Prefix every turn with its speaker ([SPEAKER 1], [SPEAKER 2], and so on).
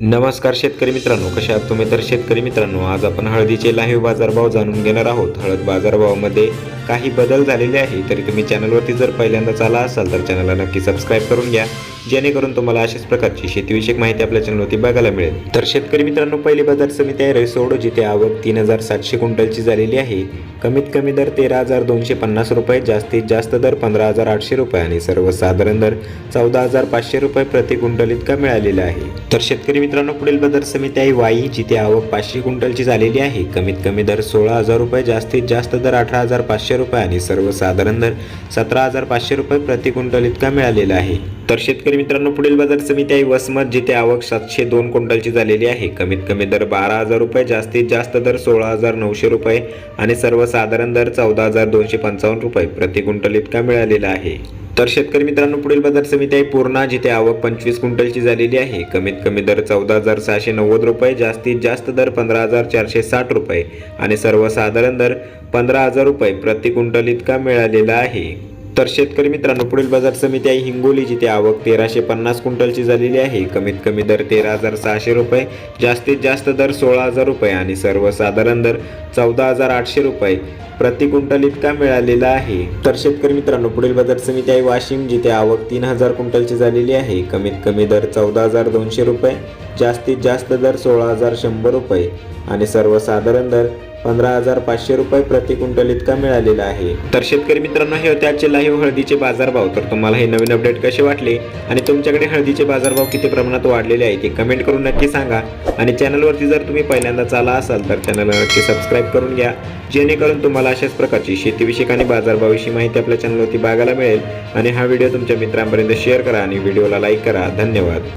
[SPEAKER 1] नमस्कार शेतकरी मित्रांनो कशा आहात तुम्ही? तर शेतकरी मित्रांनो आज आपण हळदीचे लाईव्ह बाजारभाव जाणून घेणार आहोत. हळद बाजारभावामध्ये काही बदल झालेले आहे तरी तुम्ही चॅनलवरती जर पहिल्यांदाच आला असाल तर चॅनलला नक्की सबस्क्राईब करून घ्या. जेणेकरून तुम्हाला अशाच प्रकारची शेतीविषयक माहिती आपल्या चॅनलवरती बघायला मिळेल. तर शेतकरी मित्रांनो पहिली बाजार समिती आहे रैसोड जिथे आवक तीन हजार सातशे क्विंटलची झालेली आहे. कमीत कमी दर तेरा हजार दोनशे पन्नास रुपये जास्तीत जास्त दर पंधरा हजार आठशे रुपये आणि सर्वसाधारण दर चौदा हजार पाचशे रुपये प्रति क्विंटल इतका मिळालेला आहे. तर शेतकरी मित्रांनो पुढील बाजार समिती आहे वाई जिथे आवक पाचशे क्विंटलची झालेली आहे. कमीत कमी दर सोळा हजार रुपये जास्तीत जास्त दर अठरा हजार पाचशे रुपये आणि सर्वसाधारण दर सतरा हजार पाचशे रुपये प्रति क्विंटल इतका मिळालेला आहे. तर शेतकरी मित्रांनो पुढील बाजार समिती आहे वसमत जिथे आवक सातशे दोन क्विंटलची झालेली आहे. कमीत कमी दर बारा हजार रुपये जास्तीत जास्त दर सोळा हजार नऊशे रुपये आणि सर्वसाधारण दर चौदा हजार दोनशे पंचावन्न रुपये प्रति क्विंटल इतका मिळालेला आहे. तर शेतकरी मित्रांनो पुढील बाजार समिती आहे पूर्णा जिथे आवक पंचवीस क्विंटलची झालेली आहे. कमीत कमी दर चौदा हजार सहाशे नव्वद रुपये जास्तीत जास्त दर पंधरा हजार चारशे साठ रुपये आणि सर्वसाधारण दर पंधरा हजार रुपये प्रति क्विंटल इतका मिळालेला आहे. तर शेतकरी मित्रांनो पुढील बाजार समिती आहे हिंगोली जिथे आवक तेराशे पन्नास क्विंटलची झालेली आहे. कमीत कमी दर तेरा हजार सहाशे रुपये जास्तीत जास्त दर सोळा हजार रुपये आणि सर्वसाधारण दर चौदा हजार आठशे रुपये प्रति क्विंटल इतका मिळालेला आहे. तर शेतकरी मित्रांनो पुढील बाजार समिती आहे वाशिम जिथे आवक तीन हजार क्विंटलची झालेली आहे. कमीत कमी दर चौदा हजार दोनशे रुपये जास्तीत जास्त दर सोळा हजार शंभर रुपये आणि सर्वसाधारण दर पंधरा हजार पाचशे रुपये प्रति क्विंटल इतका मिळालेला आहे. तर शेतकरी मित्रांनो हे होते आजचे लाईव्ह हळदीचे बाजारभाव. तर तुम्हाला हे नवीन अपडेट कसे वाटले आणि तुमच्याकडे हळदीचे बाजारभाव किती प्रमाणात वाढलेले आहे ते कमेंट करून नक्की सांगा. आणि चॅनलवरती जर तुम्ही पहिल्यांदाच आला असाल तर चॅनलला नक्की सबस्क्राईब करून घ्या. जेणेकरून तुम्हाला अशाच प्रकारची शेतीविषयक आणि बाजारभावाविषयी माहिती आपल्या चॅनलवरती बघायला मिळेल. आणि हा व्हिडिओ तुमच्या मित्रांपर्यंत शेअर करा आणि व्हिडिओला लाईक करा. धन्यवाद.